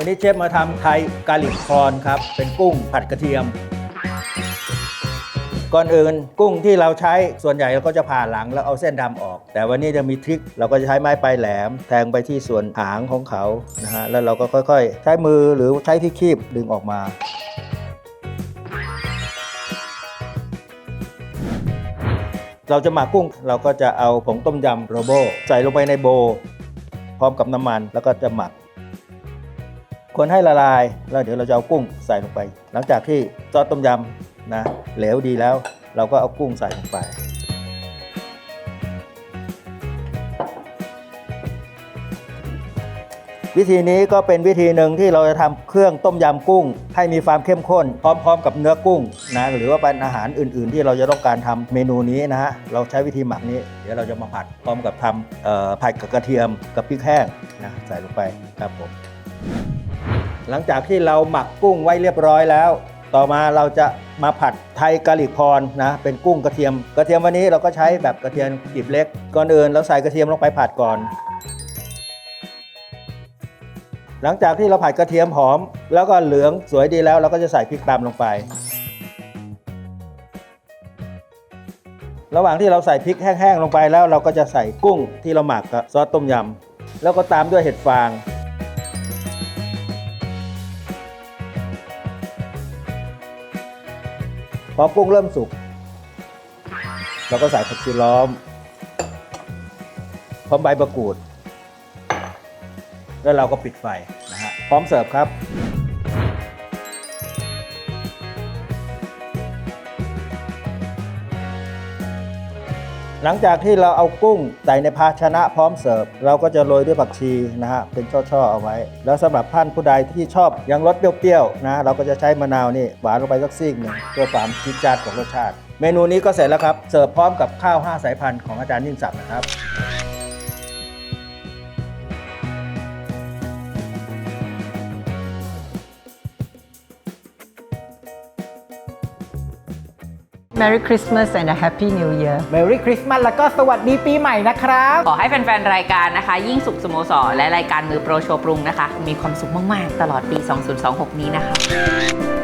วันนี้เชฟมาทำไทยกาลิกคอนครับ เป็นกุ้งผัดกระเทียม ก่อนอื่นกุ้งที่เราใช้ส่วนใหญ่เราก็จะผ่าหลังแล้วเอาเส้นดำออก แต่วันนี้จะมีทริคเราก็จะใช้ไม้ปลายแหลม แทงไปที่ส่วนหางของเขานะฮะแล้วเราก็ค่อยๆ ใช้มือหรือใช้ที่คีบดึงออกมาเราจะหมักกุ้งเราก็จะเอาผงต้มยำโรโบใส่ลงไปในโบ พร้อมกับน้ำมันแล้วก็จะหมัก คนให้ละลาย แล้วเดี๋ยวเราจะเอากุ้งใส่ลงไป หลังจากที่ซอสต้มยำนะเหลวดีแล้ว เราก็เอากุ้งใส่ลงไป วิธีนี้ก็เป็นวิธีหนึ่งที่เราจะทำเครื่องต้มยำกุ้ง ให้มีความเข้มข้น พร้อมๆ กับเนื้อกุ้งนะหรือว่าเป็นอาหารอื่น ๆ ที่เราจะต้องการทำเมนูนี้นะฮะเราใช้วิธีหมักนี้ เดี๋ยวเราจะมาผัดพร้อมกับทำผัดกับกระเทียมกับพริกแห้งนะใส่ลงไปครับผม หลังจากที่เราหมักกุ้งไว้เรียบร้อยแล้ว ต่อมาเราจะมาผัดไทยกะหรี่พรนะเป็นกุ้งกระเทียม กระเทียมวันนี้เราก็ใช้แบบกระเทียมดิบเล็กก่อนอื่นเราใส่กระเทียมลงไปผัดก่อน หลังจากที่เราผัดกระเทียมหอม แล้วก็เหลืองสวยดีแล้วเราก็จะใส่พริกตามลงไป ระหว่างที่เราใส่พริกแห้งๆลงไปแล้ว เราก็จะใส่กุ้งที่เราหมักกับซอสต้มยำแล้วก็ตามด้วยเห็ดฟาง พอกุ้งเริ่มสุกเราก็ใส่ผักชีล้อมพร้อมใบมะกรูด แล้วเราก็ปิดไฟนะฮะพร้อมเสิร์ฟครับ หลังจากที่เราเอากุ้งใส่ในภาชนะพร้อมเสิร์ฟ เราก็จะโรยด้วยผักชีนะฮะเป็นช่อๆเอาไว้ แล้วสำหรับท่านผู้ใดที่ชอบยังรสเปรี้ยวๆนะเราก็จะใช้มะนาวนี่หวานลงไปสักซีกหนึ่งเพื่อความจี๊ดจัดของรสชาติ เมนูนี้ก็เสร็จแล้วครับเสิร์ฟพร้อมกับข้าว 5 สายพันธุ์ของอาจารย์ยิ่งศักดิ์นะครับ Merry Christmas and a Happy New Year Merry Christmas แล้วก็สวัสดีปีใหม่นะครับ ขอให้แฟน ๆ รายการนะคะ ยิ่งสุขสโมสร และรายการมือโปรโชว์ปรุงนะคะ มีความสุขมาก ๆ ตลอดปี 2026 นี้นะคะ